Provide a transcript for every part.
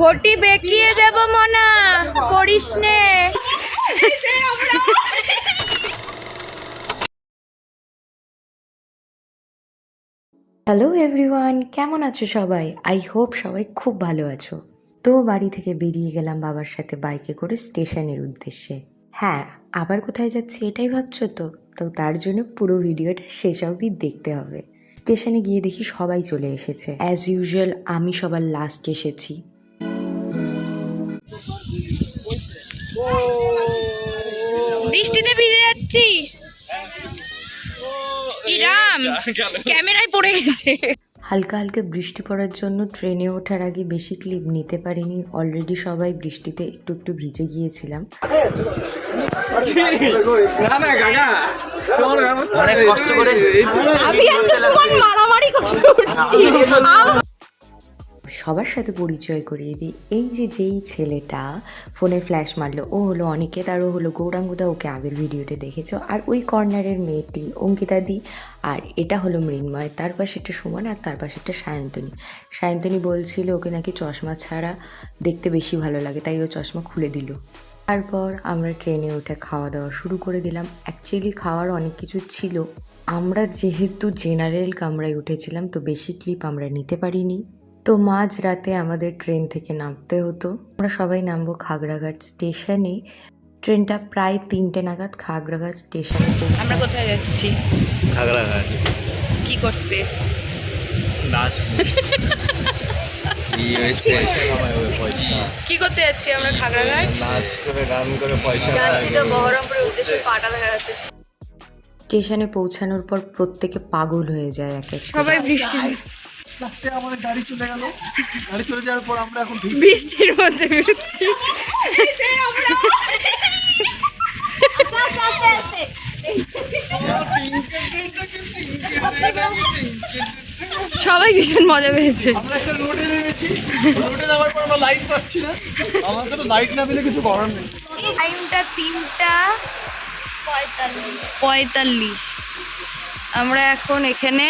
ঘটি বেঁকিয়ে দেব মনা, করিস নে। হ্যালো এভরিওয়ান কেমন আছো সবাই? আই হোপ সবাই খুব ভালো আছো। তো বাড়ি থেকে বেরিয়ে গেলাম বাবার সাথে বাইকে করে স্টেশনের উদ্দেশ্যে। হ্যাঁ আবার কোথায় যাচ্ছি এটাই ভাবছ তো? তো তার জন্য পুরো ভিডিওটা শেষ অবধি দেখতে হবে। স্টেশনে গিয়ে দেখি সবাই চলে এসেছে। অ্যাজ ইউজুয়াল আমি সবার লাস্ট এসেছি। বৃষ্টিতে ভিজে যাচ্ছি। ইরাম ক্যামেরায় পড়ে গেছে। হালকা হালকা বৃষ্টি পড়ার জন্য ট্রেনে ওঠার আগে বেশি ক্লিপ নিতে পারিনি। অলরেডি সবাই বৃষ্টিতে একটু একটু ভিজে গিয়েছিলাম। সবার সাথে পরিচয় করিয়ে দিই। এই যে যেই ছেলেটা ফোনে ফ্ল্যাশ মারলো ও হলো অনিকেত আর ও হলো গৌরাঙ্গদা ওকে আগের ভিডিওতে দেখেছ। আর ওই কর্নারের মেয়েটি অঙ্কিতা দি। আর এটা হলো মৃন্ময়, তার পাশে একটা সুমন আর তার পাশে একটা সায়ন্তনী। সায়ন্তনী বলছিল ওকে নাকি চশমা ছাড়া দেখতে বেশি ভালো লাগে, তাই ও চশমা খুলে দিল। তারপর আমরা ট্রেনে উঠে খাওয়া দাওয়া শুরু করে দিলাম। অ্যাকচুয়ালি খাওয়ার অনেক কিছু ছিল। আমরা যেহেতু জেনারেল কামরায় উঠেছিলাম, তো বেশি ক্লিপ আমরা নিতে পারিনি। তো মাঝ রাতে আমাদের ট্রেন থেকে নামতে হতো। আমরা সবাই নামবো খাগড়াঘাট স্টেশনে। ট্রেনটা প্রায় তিনটে নাগাদ খাগড়াঘাট স্টেশনে আমরা কোথায় যাচ্ছি? খাগড়াঘাট কি করতে? নাচ কি হয়েছে পয়সা। কি করতে যাচ্ছি আমরা খাগড়াঘাট? নাচ করে গান করে পয়সা যাচ্ছি তো বহরমপুরের উদ্দেশ্যে পাটা দেখা যাচ্ছে। স্টেশনে পৌঁছানোর পর প্রত্যেকে পাগল হয়ে যায় এক এক সবাই বৃষ্টি। লাস্টে আমাদের গাড়ি চলে গেল। গাড়ি চলে যাওয়ার পর আমরা এখন বৃষ্টির মধ্যে বেরোচ্ছি সবাই ভীষণ মজা পেয়েছে। আমরা একটা রোডে নেমেছি। রোডে যাওয়ার পর আমরা লাইট পাচ্ছি না। আমাকে তো লাইট না দিলে কিছু করার নেই। টাইমটা তিনটা পঁয়তাল্লিশ। আমরা এখন এখানে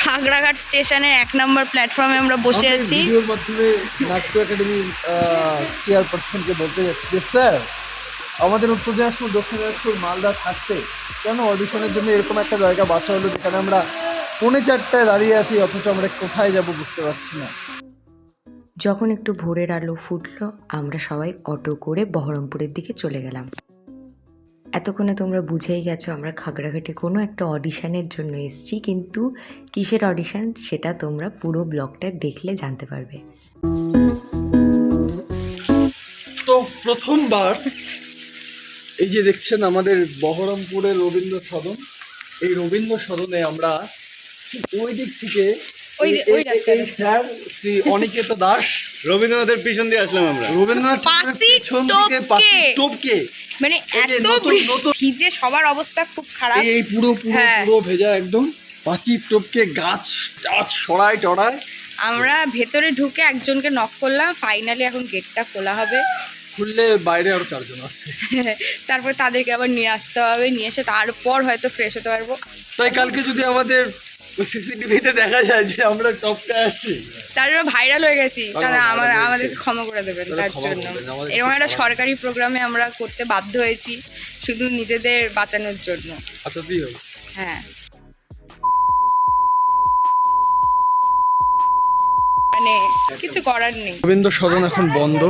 খাগড়াঘাট স্টেশনের এক নম্বর প্ল্যাটফর্মে আমরা বসে আছি। ভিডিওর মাধ্যমে নাট্য একাডেমি চেয়ারপারসনকে বলতে যাচ্ছি। স্যার আমাদের উত্তর দিনাজপুর দক্ষিণ দিনাজপুর মালদা থাকতে কেন অডিশনের জন্য এরকম একটা জায়গা বাছা হলো যেখানে আমরা পৌনে চারটায় দাঁড়িয়ে আছি অথচ আমরা কোথায় যাব বুঝতে পারছি না। যখন একটু ভোরের আলো ফুটলো আমরা সবাই অটো করে বহরমপুরের দিকে চলে গেলাম। এতক্ষণে তোমরা বুঝেই গেছো আমরা খাগড়াঘাটে কোনো একটা অডিশনের জন্য এসেছি কিন্তু কিসের অডিশন সেটা তোমরা পুরো ব্লগটা দেখলে জানতে পারবে। তো প্রথমবার এই যে দেখছেন আমাদের বহরমপুরের রবীন্দ্র সদন এই রবীন্দ্র সদনে আমরা ওই দিক থেকে ওই যে- ওই এই- স্যার শ্রী অনিকেত দাস রবীন্দ্রনাথের পিছন দিয়ে আসলাম আমরা। রবীন্দ্রনাথ টপকে। মানে এত ভিজে সবার অবস্থা খুব খারাপ। এই পুরো পুরো হ্যাঁ। পুরো ভেজা একদম। পাঁচির টপকে গাছ টাছ টড়ায় আমরা ভেতরে ঢুকে একজনকে নক করলাম। ফাইনালি এখন গেটটা খোলা হবে। খুললে বাইরে আরও চারজন আসছে তারপর তাদেরকে আবার নিয়ে আসতে হবে নিয়ে এসে তারপর হয়তো ফ্রেশ হতে পারব। তাই কালকে যদি আমাদের সিসিটিভিতে দেখা যায় যে আমরা টপকে আসছি। তার জন্য ভাইরাল হয়ে গেছি। তারা আমাদের হয়েছে। আমাদের ক্ষমা করে দেবেন তার জন্য। এরকম একটা সরকারি প্রোগ্রামে আমরা করতে বাধ্য হয়েছি শুধু নিজেদের বাঁচানোর জন্য। আচ্ছা হ্যাঁ। মানে কিছু করার নেই। রবীন্দ্র সদন এখন বন্ধ।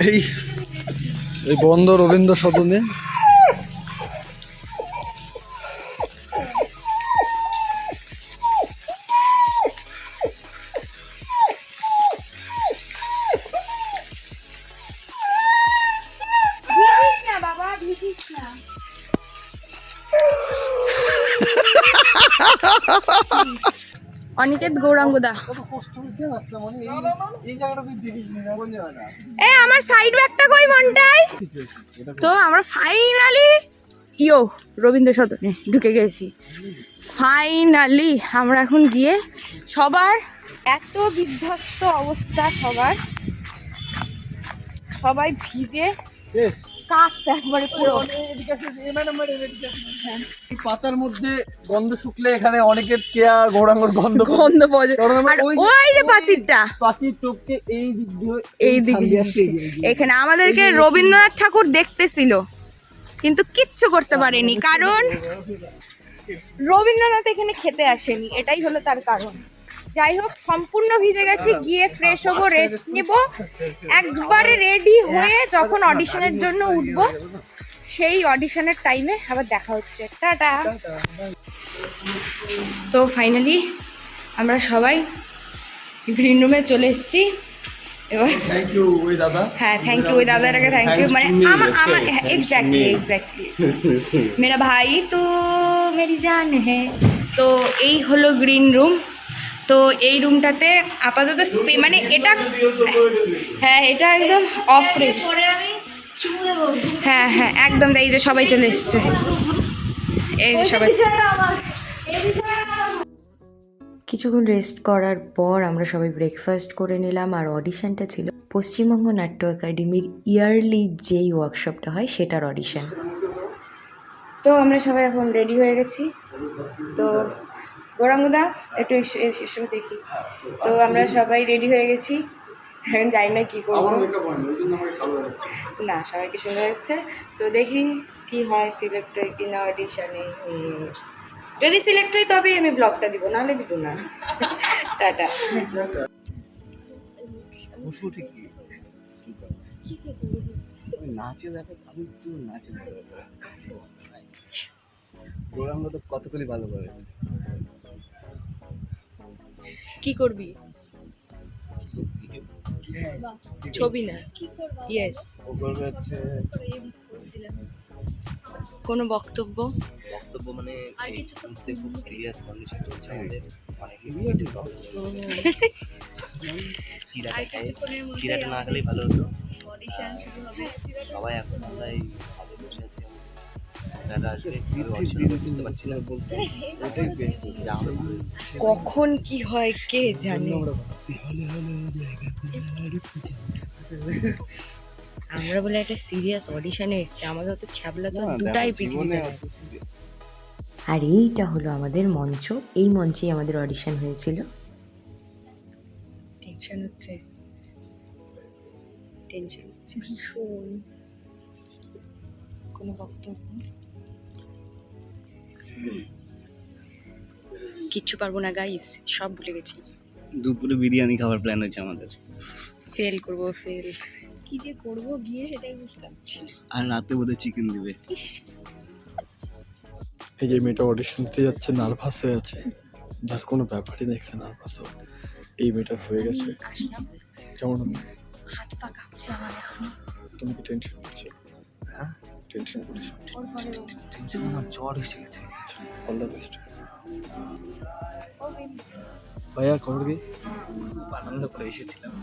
এই এই বন্ধ রবীন্দ্র সদনে অনিকেত গৌরাঙ্গদা এই আমার সাইড একটা কই মনটাই তো আমরা ফাইনালি ইয়ো, রবীন্দ্র সদনে ঢুকে গেছি। ফাইনালি আমরা এখন গিয়ে সবার এত বিধ্বস্ত অবস্থা, সবার। সবাই ভিজে কাকটা একবারে পুরো। এই পাতার মধ্যে গন্ধ শুকলে এখানে অনেকের কেয়া গৌরাঙ্গর গন্ধ গন্ধ পাওয়া যায়। ওই যে প্রাচীর টপকে এই দিক দিয়ে এই দিকে এখানে আমাদেরকে রবীন্দ্রনাথ ঠাকুর দেখতেছিল কিন্তু কিচ্ছু করতে পারেনি কারণ রবীন্দ্রনাথ এখানে খেতে আসেনি এটাই হলো তার কারণ। যাই হোক সম্পূর্ণ ভিজে গেছি গিয়ে ফ্রেশ হব রেস্ট নেব। একবারে রেডি হয়ে যখন অডিশনের জন্য উঠবো সেই অডিশনের টাইমে আবার দেখা হচ্ছে। টাটা। তো ফাইনালি আমরা সবাই গ্রিন রুমে চলে এসেছি। এবার থ্যাংক ইউ ওই দাদা। হ্যাঁ থ্যাংক ইউ ওই আগে থ্যাংক ইউ মানে আমার আমার এক্স্যাক্টলি এক্স্যাক্টলি মেরা ভাই তো মেরি জান হ্যাঁ তো এই হলো গ্রিন রুম তো এই রুমটাতে আপাতত মানে এটা হ্যাঁ এটা একদম অফ হ্যাঁ হ্যাঁ একদম এই যে সবাই চলে এসছে। এই যে সবাই কিছুক্ষণ রেস্ট করার পর আমরা সবাই ব্রেকফাস্ট করে নিলাম আর অডিশনটা ছিল পশ্চিমবঙ্গ নাট্য একাডেমির ইয়ারলি যেই ওয়ার্কশপটা হয় সেটার অডিশন তো আমরা সবাই এখন রেডি হয়ে গেছি। তো গৌরাঙ্গদা একটু এসে দেখি। তো আমরা সবাই রেডি হয়ে গেছি। এখন জানি না কী করব। না সবাইকে সুন্দর হচ্ছে তো দেখি কি হয় সিলেক্ট হয় কি না অডিশনে যদি সিলেক্ট হয় তবেই আমি ব্লগটা দিব নাহলে দিব না। টাটা। নাচে দেখো আমি একটু নাচে দেখো। গৌরাঙ্গ তো কতগুলি ভালো করে। কি করবি? ছবি না? ইয়েস কোনো বক্তব্য? বক্তব্য মানে খুব সিরিয়াস কন্ডিশন চলছে আমাদের। অনেক চিরাটা না খেলেই ভালো হতো। সবাই এখন আমরা এই ভালো বসে আছি কখন কি হয় কে জানে? আমরা বলে একটা সিরিয়াস অডিশনে এসেছি আমাদের তো ছ্যাবলা তো দুটাই পৃথিবীতে আর এইটা হলো আমাদের মঞ্চ। এই মঞ্চেই আমাদের অডিশন হয়েছিল। টেনশন হচ্ছে। টেনশন হচ্ছে ভীষণ। কোনো বক্তব্য কিচ্ছু পারব না গাইস সব ভুলে গেছি। দুপুরে বিরিয়ানি খাওয়ার প্ল্যান আছে আমাদের। ফেল করব ফেল কি যে করব গিয়ে সেটাই বুঝতে পারছি না। আর রাতে বোধহয় চিকেন দিবে। এই যে মেয়েটা অডিশন দিতে যাচ্ছে নার্ভাস হয়ে আছে। যার কোনো ব্যাপারই নেই এখানে নার্ভাস এই মেয়েটার হয়ে গেছে। কেমন? হাত পা কাঁপছে আমার এখন। তুমি কি টেনশন করছ টেনশন করছো ওর পরে টেনশন আমার জ্বর এসে গেছে অল দ্য বেস্ট ভাইয়া খবর কি খুব আনন্দ করে এসেছিলাম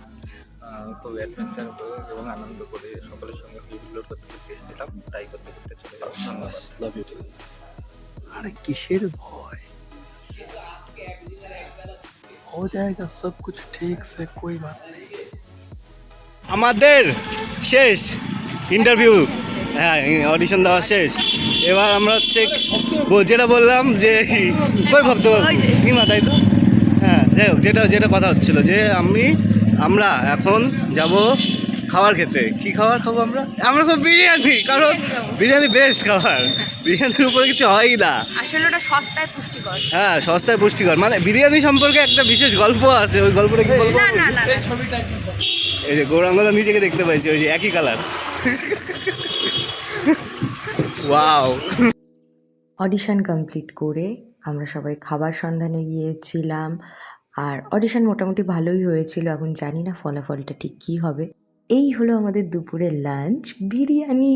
আহ, খুব অ্যাডভেঞ্চার করে এবং আনন্দ করে সকলের সঙ্গে এক্সপ্লোর করতে করতে এসেছিলাম ট্রাই করতে করতে চলে গেলাম লাভ ইউ अरे किशोर भॉय हो जाएगा सब कुछ ठीक से कोई बात नहीं আমাদের শেষ ইন্টারভিউ হ্যাঁ অডিশন দেওয়া শেষ। এবার আমরা হচ্ছে যেটা বললাম যে কই ভক্ত নিমা তাই তো? হ্যাঁ যাই হোক যেটা যেটা কথা হচ্ছিল যে আমি আমরা এখন যাব খাবার খেতে। কি খাবার খাব আমরা? আমরা খাব বিরিয়ানি কারণ বিরিয়ানি বেস্ট খাবার। বিরিয়ানির উপরে কিছু হয়ই না। আসলে ওটা সস্তায় পুষ্টিকর। হ্যাঁ সস্তায় পুষ্টিকর। মানে বিরিয়ানি সম্পর্কে একটা বিশেষ গল্প আছে ওই গল্পটা কি বলব? না না না। এই যে গৌরাঙ্গদা নিজেকে দেখতে পাইছি ওই যে একই কালার ওয়াও অডিশন কমপ্লিট করে আমরা সবাই খাবার সন্ধানে গিয়েছিলাম আর অডিশন মোটামুটি ভালোই হয়েছিল এখন জানি না ফলাফলটা ঠিক কী হবে। এই হলো আমাদের দুপুরের lunch biryani.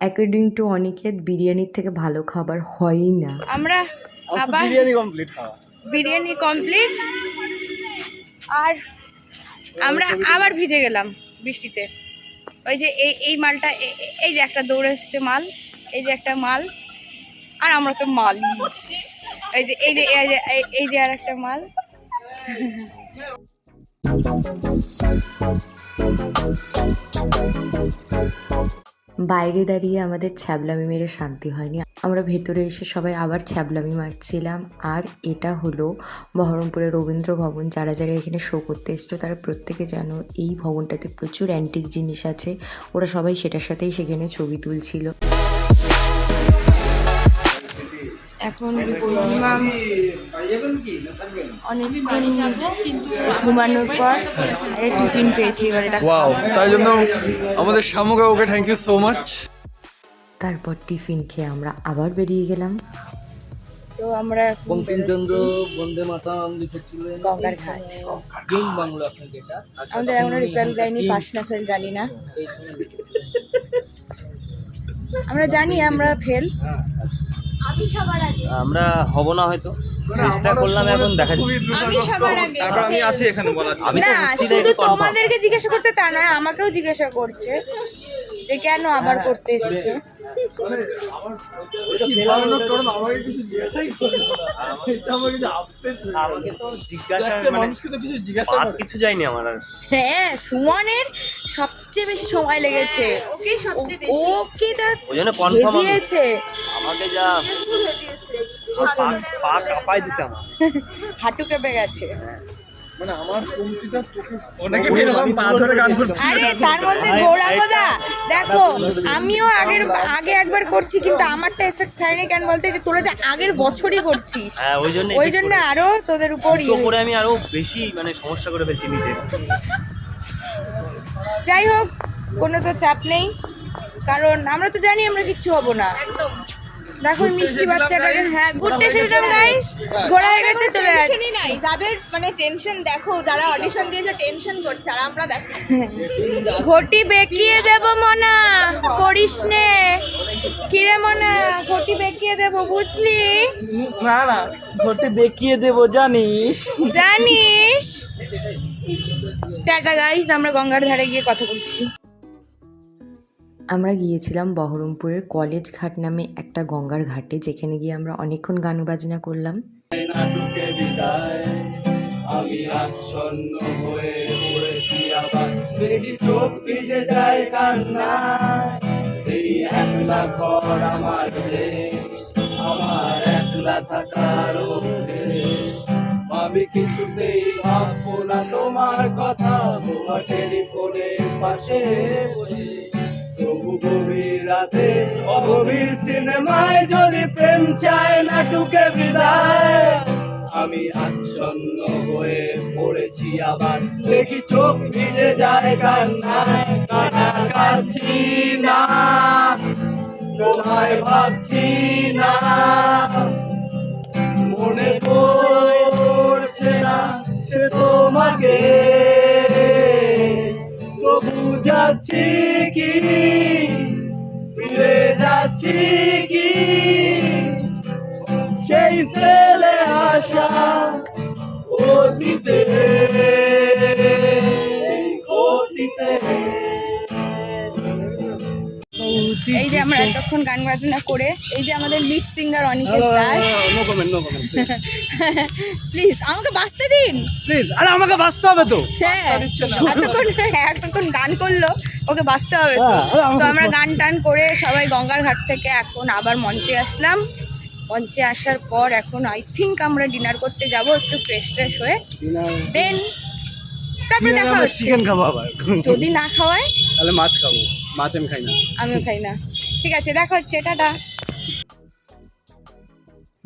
According to Aniket বিরিয়ানির থেকে ভালো খাবার হয়ই না। আমরা আবার বিরিয়ানি কমপ্লিট খাওয়া। বিরিয়ানি কমপ্লিট আর আমরা আবার ভিজে গেলাম বৃষ্টিতে। ওই যে এই এই মালটা এই যে একটা দৌড়ে এসছে মাল। এই যে একটা মাল, আর আমরা তো মাল এই যে এই যে এই যে আর একটা মাল। বাইরে দাঁড়িয়ে আমাদের ছ্যাবলামি মেরে শান্তি হয়নি। আমরা ভেতরে এসে সবাই আবার ছ্যাবলামি মারছিলাম। আর এটা হলো বহরমপুরের রবীন্দ্র ভবন। যারা যারা এখানে শো করতে এসছো, তারা প্রত্যেকে জানো, এই ভবনটাতে প্রচুর অ্যান্টিক জিনিস আছে। ওরা সবাই সেটার সাথেই সেখানে ছবি তুলছিল। এখন মিনিমাম অনেকক্ষণ ঘুমানোর পর একটা টিফিন পেয়েছি এবার এটা ওয়াও তাই জন্য আমাদের শামুকা okay thank you so much তারপর টিফিন খেয়ে আমরা আবার বেরিয়ে গেলাম। তো আমরা বঙ্কিমচন্দ্র বন্দে মাতাম লিখেছিলেন গঙ্গার ঘাট। গ্রিন বাংলা যেটা। আমাদের এখনও রেজাল্ট দেয়নি পাস না ফেল জানি না। আমরা জানি আমরা ফেল। আমরা হব না হয়তো। চেষ্টা করলাম এখন দেখা যাক। আমি সবার আগে। তারপর আমি আছি এখানে বলা আমি না শুধু তোমাদেরকে জিজ্ঞাসা করছে তা নয় আমাকেও জিজ্ঞাসা করছে যে কেন আবার করতে এসছো। মানে মানুষকে তো কিছু জিজ্ঞাসা আর করে। কিছু যায়নি আমার আর। হ্যাঁ সুমনের সবচেয়ে বেশি সময় লেগেছে। ওকে সবচেয়ে বেশি। ওকে তা ওই জন্য কনফার্ম আমাকে যা পা- পা দিছে আমার হাঁটু কেঁপে গেছে। মানে আমার কমতিটা ওনাকে এরকম পা ধরে গান করছে। আরে তার মধ্যে গৌরাঙ্গদা দেখো আমিও আগের আগে একবার করছি কিন্তু আমারটা এফেক্ট হয়নি কেন বলতে? যে তোরা যে আগের বছরই করছিস হ্যাঁ ওই জন্য ওই আরও তোদের উপর তো করে আমি আরও বেশি মানে সমস্যা করে ফেলছি নিজে। যাই হোক কোনো তো চাপ নেই কারণ আমরা তো জানি আমরা কিচ্ছু হব না। একদম। দেখো মিষ্টি বাচ্চাটাকে হ্যাঁ ঘুরতে এসেছিলাম গাইস ঘোরা হয়ে গেছে চলে যাচ্ছে। টেনশনই নাই। যাদের মানে টেনশন দেখো যারা অডিশন দিয়েছে টেনশন করছে আর আমরা দেখো। ঘটি বেঁকিয়ে দেব মনা করিস নে। কিরে মনা ঘটি বেঁকিয়ে দেব বুঝলি? না না ঘটে দেখিয়ে দেবো জানিস? জানিস? টাটা গাইস আমরা গঙ্গার ধারে গিয়ে কথা বলছি। আমরা গিয়েছিলাম বহরমপুরের কলেজ ঘাট নামে একটা গঙ্গার ঘাটে, যেখানে গিয়ে আমরা অনেকক্ষণ গান বাজনা করলাম। আমি কিছুতেই ভাববো না তোমার কথা টেলিফোনের পাশে বসে। গভীর রাতে অগভীর সিনেমায় যদি প্রেম চায় নাটুকে বিদায়। আমি আচ্ছন্ন হয়ে পড়েছি আবার, দেখি চোখ ভিজে যায় কান্নায় না। তোমায় ভাবছি না। মনে পড়ছে না, সে তোমাকে। তবু যাচ্ছি কি? ফিরে যাচ্ছি আমরা এতক্ষণ গান বাজনা করে এই যে আমাদের lead singer Aniket Das. Please আমাকে বাঁচতে দিন। প্লিজ আরে আমাকে বাঁচতে হবে তো। হ্যাঁ এতক্ষণ এতক্ষণ গান করল ওকে বাঁচতে হবে তো। হ্যাঁ, তো আমরা গান টান করে সবাই গঙ্গার ঘাট থেকে এখন আবার মঞ্চে আসলাম। মঞ্চে আসার পর এখন আই থিঙ্ক আমরা ডিনার করতে যাব একটু ফ্রেশ ট্রেশ হয়ে। দেন তারপরে দেখা হচ্ছে। চিকেন খাব আবার। যদি না খাওয়ায়? তাহলে মাছ খাব। মাছ আমি খাই না। আমিও খাই না। ঠিক আছে দেখা হচ্ছে টাটা।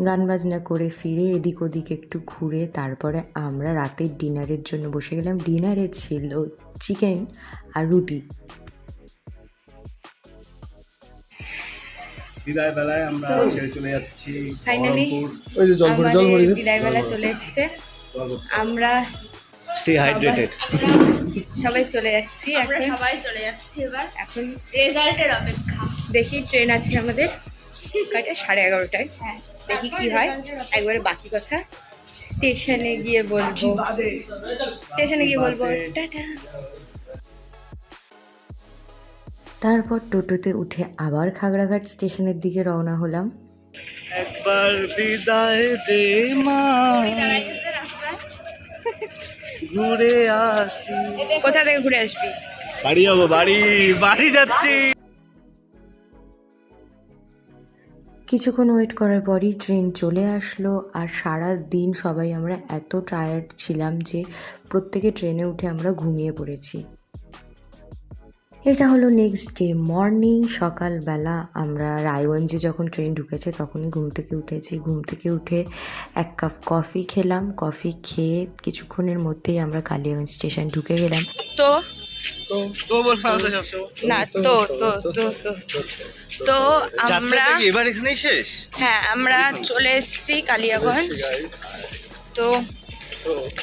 গান বাজনা করে ফিরে এদিক ওদিক একটু ঘুরে তারপরে আমরা রাতের ডিনারের জন্য বসে গেলাম। ডিনারে ছিল চিকেন আর রুটি। বিদায় বেলায় আমরা ছেড়ে চলে যাচ্ছি Finally, ওই যে জল ভরে জল ভরে বিদায় বেলা চলে এসছে। আমরা স্টে হাইড্রেটেড সবাই চলে যাচ্ছি আমরা সবাই চলে যাচ্ছি এবার। এখন রেজাল্টের অপেক্ষা। দেখি ট্রেন আছে আমাদের। কয়টা সাড়ে এগারোটায়। হ্যাঁ। দেখি কি হয়। একবারে বাকি কথা স্টেশনে গিয়ে বলব। স্টেশনে গিয়ে বলব। টাটা। তারপর টোটোতে উঠে আবার খাগড়াঘাট স্টেশনের দিকে রওনা হলাম। একবার বিদায় দে মা। ঘুরে আসি। কোথা থেকে ঘুরে আসবি? বাড়ি যাব বাড়ি বাড়ি যাচ্ছি। কিছুক্ষণ ওয়েট করার পরই ট্রেন চলে আসলো আর সারা দিন সবাই আমরা এত টায়ার্ড ছিলাম যে প্রত্যেকে ট্রেনে উঠে আমরা ঘুমিয়ে পড়েছি। এটা হলো নেক্সট ডে মর্নিং সকালবেলা আমরা রায়গঞ্জে যখন ট্রেন ঢুকেছে তখনই ঘুম থেকে উঠেছি। ঘুম থেকে উঠে এক কাপ কফি খেলাম। কফি খেয়ে কিছুক্ষণের মধ্যেই আমরা কালিয়াগঞ্জ স্টেশন ঢুকে গেলাম। তো তো না তো তো তো তো তো। আমরা এবার এখানেই শেষ? হ্যাঁ আমরা চলে এসেছি কালিয়াগঞ্জ। তো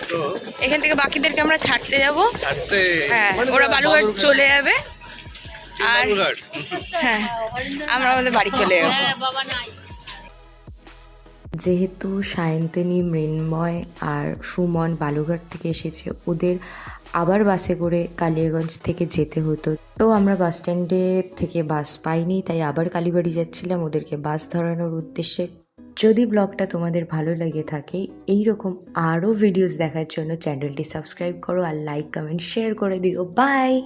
তো এখান থেকে বাকিদেরকে আমরা ছাড়তে যাব। ছাড়তে। হ্যাঁ মানে ওরা বালুঘাট চলে যাবে। আর। হ্যাঁ আমরা আমাদের বাড়ি চলে যাব। যেহেতু সায়ন্তিনী মৃন্ময় আর সুমন বালুঘাট থেকে এসেছে ওদের আবার বাসে করে কালিয়াগঞ্জ থেকে যেতে হতো। তো আমরা বাস স্ট্যান্ডে থেকে বাস পাইনি, তাই আবার কালীবাড়ি যাচ্ছিলাম ওদেরকে বাস ধরানোর উদ্দেশ্যে। যদি ব্লগটা তোমাদের ভালো লেগে থাকে এই রকম আরও ভিডিওস দেখার জন্য চ্যানেলটি সাবস্ক্রাইব করো আর লাইক কমেন্ট শেয়ার করে দিও। বাই